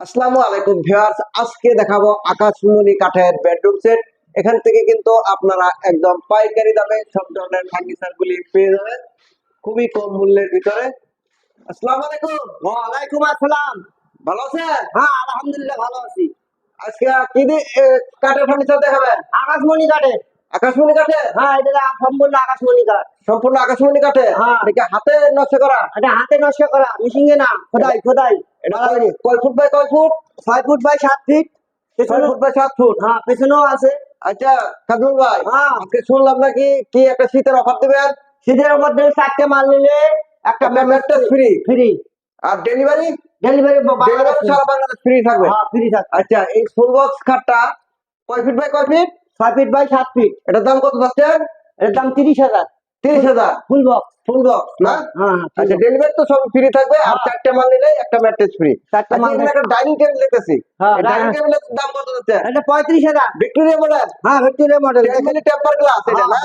আসসালামু আলাইকুম ভিউয়ার্স আজকে দেখাবো আকাশমণি কাঠের বেডরুম সেট এখান থেকে কিন্তু আপনারা একদম পাইকারি দামে সব ধরনের ফার্নিচার গুলি পেয়ে যাবেন খুবই কম মূল্যের ভিতরে। আসসালামু আলাইকুম। ওয়ালাইকুম আসসালাম। ভালো আছেন? হ্যাঁ আলহামদুলিল্লাহ ভালো আছি। আজকে কি কাঠের ফার্নিচার দেখাবেন? আকাশমণি কাটে আকাশমণি কাঠে? হ্যাঁ এটা সম্পূর্ণ আকাশমণি কাঠ। সম্পূর্ণ আকাশমণি কাঠে? হ্যাঁ। এটা হাতে নকশা করা? এটা হাতে নষ্ট করা না খোদাই খোদাই। এটা কয়- ফুট? বাই কয় ফুট? ছয় ফুট বাই সাত ফিট। ছয় ফুট বাই সাত ফুট? হ্যাঁ পেছনেও আছে। আচ্ছা কাজল ভাই হ্যাঁ। আজকে শুনলাম নাকি কি একটা শীতের অফার দিবেন? শীতের মধ্যে চারটে মাল নিলে একটা ম্যাট্রেস ফ্রি ফ্রি আর ডেলিভারি ডেলিভারি সারা বাংলাদেশ ফ্রি থাকবে? হ্যাঁ ফ্রি থাকে আচ্ছা এই ফুল বক্স খাটটা কয় ফিট বাই কয় ফিট? ছয় ফিট বাই সাত ফিট এটার দাম কত যাচ্ছেন এর দাম তিরিশ হাজার। তিরিশ হাজার। ফুল বক্স ফুল বক্স না? হ্যাঁ আচ্ছা ডেলিভারি তো সব ফ্রি থাকবে আর হ্যাঁ। চারটে মাল নিলে একটা ম্যাট্রেস ফ্রি চারটে মাল এখানে একটা ডাইনিং টেবিল দেখতেছি। হ্যাঁ, ডাইনিং টেবিলের দাম কত যাচ্ছে? এটা পঁয়ত্রিশ হাজার। ভিক্টোরিয়া মডেল হ্যাঁ Victoria model family temper glass এটা না?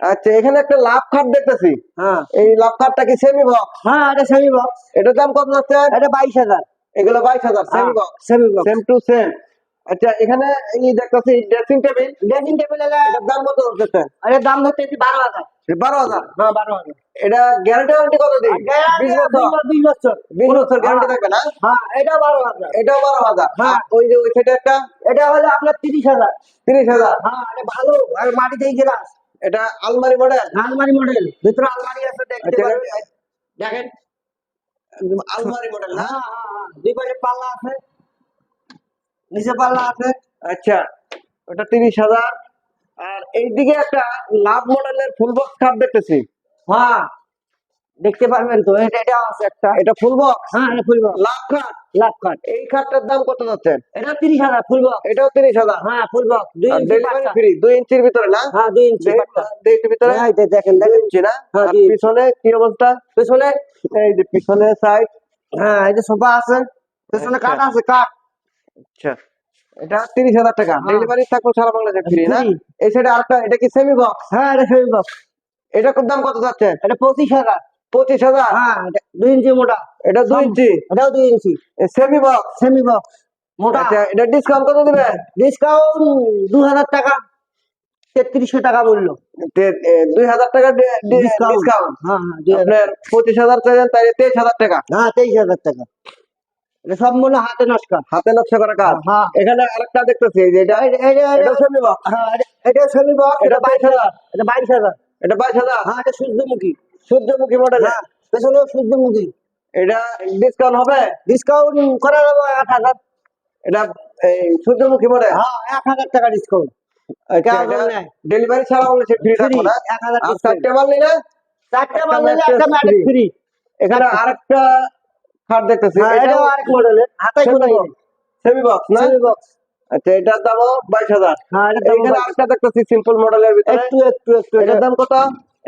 আচ্ছা এখানে একটা লাভ খাট দেখতেছি। হ্যাঁ। এই লাভ খাটটা কি সেমি বক্স হ্যাঁ এটা সেমি বক্স এটার দাম কত যাচ্ছে? এটা বাইশ হাজার। এগুলো বাইশ হাজার semi box semi box same to same আচ্ছা এখানে এই দেখতেছি ড্রেসিং টেবিল ড্রেসিং টেবিল এটার দাম কত যাচ্ছে এর দাম হচ্ছে বারো হাজার। বারো হাজার? হ্যাঁ বারো হাজার। এটা গ্যারান্টি ওয়ারেন্টি কত দিন বিশ বছর? বিশ বছর বিশ বছর গ্যারান্টি থাকবে না? হ্যাঁ এটা বারো হাজার। এটাও বারো হাজার? হ্যাঁ। ওই যে ওই সাইডে একটা? এটা হলো আপনার তিরিশ হাজার। তিরিশ হাজার? হ্যাঁ এটা ভালো। আর মাটিতে গ্লাস এটা আলমারি মডেল আলমারি মডেল ভিতরে আলমারি আছে দেখতে আচ্ছা, পারেন দেখেন। আলমারি মডেল না? হ্যাঁ হ্যাঁ হ্যাঁ। দুই পাশে পাল্লা আছে। নিচে পাল্লা আছে। আচ্ছা ওটা তিরিশ হাজার। আর এইদিকে একটা লাভ মডেলের ফুল বক্স খাট দেখতেছি। হ্যাঁ। দেখতে পারবেন তো? এটা আছে একটা। এটা ফুল বক্স হ্যাঁ এটা ফুল বক্স লাভ খাট লাভ কাট এই খাটটার দাম কত যাচ্ছে? এটা তিরিশ হাজার ফুল বক্স এটাও তিরিশ হাজার? হ্যাঁ ফুল বক্স দুই ইঞ্চি ডেলিভারি ফ্রি দুই ইঞ্চির ভিতরে না? হ্যাঁ দুই ইঞ্চি পাট্টা। দুই ইঞ্চির ভিতরে? হ্যাঁ, এই দেখেন দেখেন। ইঞ্চি না? হ্যাঁ, আর পিছনে কি অবস্থা? পেছনে? এই যে পিছনে সাইড হ্যাঁ এই যে সোফা আছে। পেছনে আচ্ছা। কাঠ আছে কাঠ। আচ্ছা। এটা তিরিশ হাজার টাকা। হ্যাঁ। ডেলিভারি থাকবে সারা বাংলাদেশে ফ্রি না? এই সাইডে আরেকটা এটা কি সেমি বক্স হ্যাঁ এটা সেমি বক্স এটার দাম কত যাচ্ছে? এটা পঁচিশ হাজার। পঁচিশ হাজার? হ্যাঁ দুই ইঞ্চি মোটা। এটা দুই ইঞ্চি? এটাও দুই inch. Semi box semi box মোটা। আচ্ছা এটা ডিসকাউন্ট কত দিবে? ডিসকাউন্ট দু হাজার টাকা। তেত্রিশশো টাকা মূল্য দুই হাজার টাকা ডিসকাউন্ট হ্যাঁ হ্যাঁ পঁচিশ হাজার চাইছেন তাই তেইশ হাজার টাকা। হ্যাঁ তেইশ হাজার টাকা। এটা সব মূল্য হাতে নষ্ট। হাতে নকশা করা কাজ। হ্যাঁ। এখানে আরেকটা দেখতেছি যে এটা এটা- এটা- এটা এটা- সেমি বক্স হ্যাঁ, এটা- এটা সেমি বক্স এটা এটা বাইশ হাজার। এটা বাইশ হাজার। এটা বাইশ হাজার? হ্যাঁ এটা সূর্যমুখী। সূর্যমুখী মডেল হ্যাঁ পেছনেও সূর্যমুখী। এটা ডিসকাউন্ট হবে? ডিসকাউন্ট করা যাবে এক হাজার। এটা এই সূর্যমুখী মডেল হ্যাঁ এক হাজার টাকা ডিসকাউন্ট কেমন ডেলিভারি ছাড়া বলে ফ্রি না এক হাজার চারটে মাল নিলে চারটে মাল নিলে একটা ফ্রি এখানে আরেকটা খাট দেখতেছি। হ্যাঁ, এটাও আরেক মডেলের হাতাই কোথায় সেমি বক্স না? সেমি বক্স আচ্ছা এটার দামও বাইশ হাজার। হ্যাঁ এটা এখানে আরেকটা দেখতেছি সিম্পল মডেলের ভিতরে। একটু একটু একটু এটার দাম কত?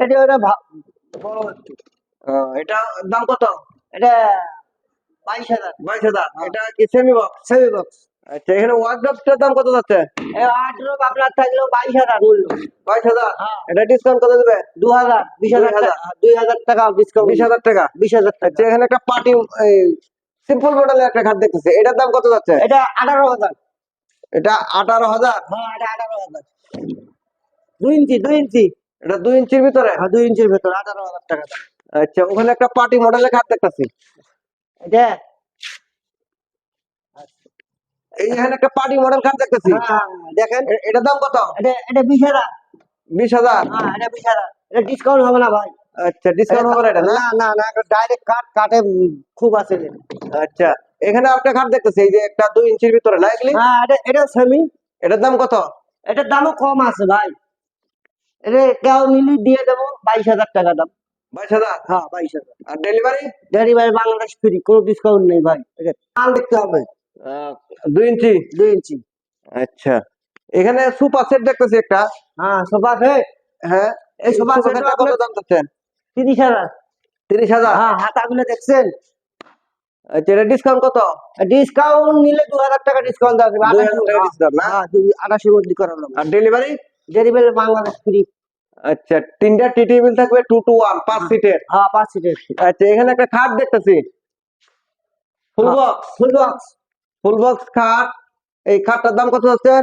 এটা এটা বড় একটু। এটা দাম কত? এটা বাইশ হাজার। বাইশ হাজার। এটা কি সেমি বক্স সেমি বক্স আচ্ছা এখানে ওয়ার্ড্রপটার দাম কত যাচ্ছে? আট রোগ আপনার মূল্য বাইশ হাজার। হ্যাঁ। এটা ডিসকাউন্ট কত দেবে? দু হাজার বিশ হাজার দুই হাজার। টাকা। ডিসকাউন্ট বিশ হাজার টাকা? বিশ হাজার টাকা। আচ্ছা এখানে একটা পার্টি সিম্পল মডেলের একটা খাট দেখতেছি। এটার দাম কত যাচ্ছে? এটা আঠারো হাজার। এটা আঠারো হাজার? হ্যাঁ এটা আঠারো হাজার। দুই ইঞ্চি দুই ইঞ্চি। এটা দুই ইঞ্চির ভিতরে? হ্যাঁ দুই ইঞ্চির ভেতর আঠারো হাজার টাকা দাম। আচ্ছা ওখানে একটা পার্টি মডেলের খাট দেখতেছি। এটা এই এখানে একটা পার্টি মডেল খাট দেখতেছি। হ্যাঁ, দেখেন এ- এটার দাম কত? এটা এটা বিশ হাজার। বিশ হাজার? হ্যাঁ এটা বিশ হাজার। এটা ডিসকাউন্ট হবে না ভাই। আচ্ছা ডিসকাউন্ট হবে এটা না? না না না ডাইরেক্ট কাট কাটে খুব আছে আচ্ছা এখানে একটা খাট দেখতেছি এই যে একটা দুই ইঞ্চির ভিতরে না এগুলি? হ্যাঁ এটা এটা সেমি এটার দাম কত? এটার দামও কম আছে ভাই। এটা কেউ নিলি দিয়ে দেবো বাইশ হাজার টাকা দাম। বাইশ হাজার? হ্যাঁ বাইশ হাজার। আর ডেলিভারি ডেলিভারি বাংলাদেশ ফ্রি কোনো ডিসকাউন্ট নেই ভাই। মাল দেখতে হবে। দুই ইঞ্চি? দুই ইঞ্চি। আচ্ছা। এখানে সুপার সেট দেখতেছি একটা। হ্যাঁ সোফা সেট। হ্যাঁ এই সোফা sofa সেট set টা কত দাম চাচ্ছেন? তিরিশ হাজার। তিরিশ হাজার? হ্যাঁ হাতাগুলো দেখছেন? আচ্ছা এটা ডিসকাউন্ট কত? ডিসকাউন্ট নিলে দু হাজার টাকা ডিসকাউন্ট দেওয়া যাবে? হ্যাঁ আঠাশির মধ্যে করা আর ডেলিভারি ডেলিভারি বাংলাদেশ ফ্রি আচ্ছা তিনটা টি টেবিল থাকবে টু টু ওয়ান পাঁচ সিটের হ্যাঁ পাঁচ সিটের আচ্ছা এখানে একটা খাট দেখতেছি। Full box full box full box খাট এই খাটটার দাম কত হচ্ছে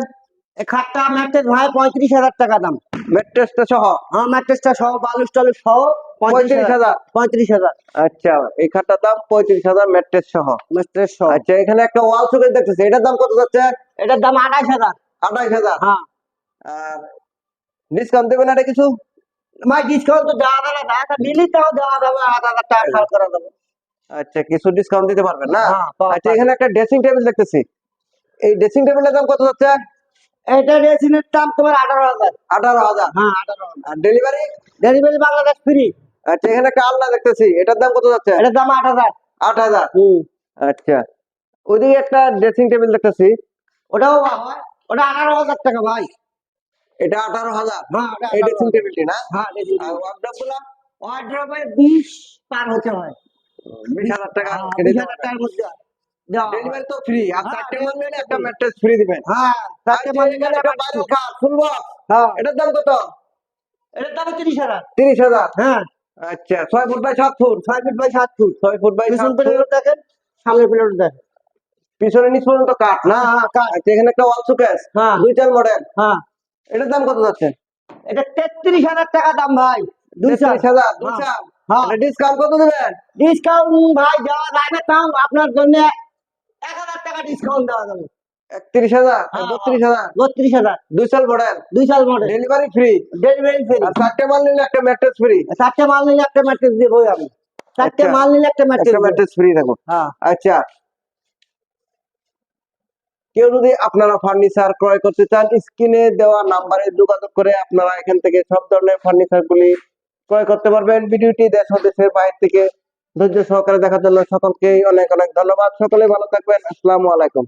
এই খাটটা ম্যাট্রেস ভাই পঁয়ত্রিশ হাজার টাকা দাম। ম্যাট্রেসটা সহ? হ্যাঁ ম্যাট্রেসটা সহ বালুস টালুস সহ পঁয়ত্রিশ হাজার। পঁয়ত্রিশ হাজার? আচ্ছা এই খাটটার দাম পঁয়ত্রিশ হাজার ম্যাট্রেস সহ? ম্যাট্রেস সহ। আচ্ছা এখানে একটা ওয়াল শোকেস দেখতেছি। এটার দাম কত যাচ্ছে? এটার দাম আঠাশ হাজার। হাজার? হ্যাঁ। আর ডিসকাউন্ট দেবেন এটা কিছু? ভাই ডিসকাউন্ট তো দেওয়া যাবে না। তাও দেওয়া যাবে আট হাজার টাকা করা যাবে আচ্ছা কিছু ডিসকাউন্ট দিতে পারবেন না? হ্যাঁ, আচ্ছা এখানে একটা ড্রেসিং টেবিল দেখতেছি। এই ড্রেসিং টেবিলের দাম কত যাচ্ছে? এটা রেসিনের দাম তোমার আঠারো হাজার। আঠারো হাজার? হ্যাঁ আঠারো হাজার। আর ডেলিভারি ডেলিভারি বাংলাদেশ ফ্রি আচ্ছা এখানে একটা আলনা দেখতেছি। এটার দাম কত যাচ্ছে? এটার দাম আট হাজার। আট হাজার? হুম। আচ্ছা ওইদিকে একটা ড্রেসিং টেবিল দেখতেছি। ওটাও হয় ওটা আঠারো হাজার টাকা ভাই। এটা আঠারো হাজার? হ্যাঁ ওটা এই ড্রেসিং টেবিলটি না? হ্যাঁ আর ওয়ার্ডরোবগুলা ওয়ার্ড্রোবে বিশ পার হতে হয় বিশ হাজার টাকা হ্যাঁ, বিশ হাজার টাকার মধ্যে। ডেলিভারি তো ফ্রি আর হ্যাঁ, চারটে মাল নিলে একটা ম্যাট্রেস ফ্রি দিবেন। হ্যাঁ চারটে মাল এখানে নিলে একটা একটা বাইরের খাট হ্যাঁ। এটার দাম কত? এটার দাম তিরিশ হাজার। তিরিশ হাজার হ্যাঁ। আচ্ছা ছয় ফুট বাই সাত ফুট ছয় ফিট বাই সাত ফুট ছয় ফুট বাই পিছন প্লেট দেখেন সামনের প্লেট দেখেন। পিছনে নিচ পর্যন্ত কাঠ না হ্যাঁ হ্যাঁ। আচ্ছা এখানে একটা ওয়াল শোকেস হ্যাঁ। দুই চার মডেল হ্যাঁ। এটার দাম কত যাচ্ছে? এটা তেত্রিশ হাজার টাকা দাম ভাই তেত্রিশ হাজার দুই হ্যাঁ। ডিসকাউন্ট কত দেবেন? ডিসকাউন্ট ভাই দেওয়া যায় তাও আপনার জন্য এক হাজার টাকা ডিসকাউন্ট দেওয়া যাবে। একত্রিশ হাজার? বত্রিশ হাজার? বত্রিশ হাজার। দুই সাল মডেল দুই সাল model delivery free delivery free আর চারটে মাল নিলে একটা ম্যাট্রেস ফ্রি চারটে মাল নিলে একটা ম্যাট্রেস দেবো আমি। চারটে আচ্ছা। মাল নিলে একটা ম্যাট্রেস ম্যাট্রেস ফ্রি আচ্ছা। কেউ যদি আপনারা ফার্নিচার ক্রয় করতে চান স্ক্রিনে দেওয়া নাম্বারে যোগাযোগ করে আপনারা এখান থেকে সব ধরনের ফার্নিচার গুলি ক্রয় করতে পারবেন। ভিডিওটি দেশ দেশের বাইরে থেকে ধৈর্য সহকারে দেখার জন্য সকলকেই অনেক অনেক ধন্যবাদ। সকলে ভালো থাকবেন। আসসালামু আলাইকুম।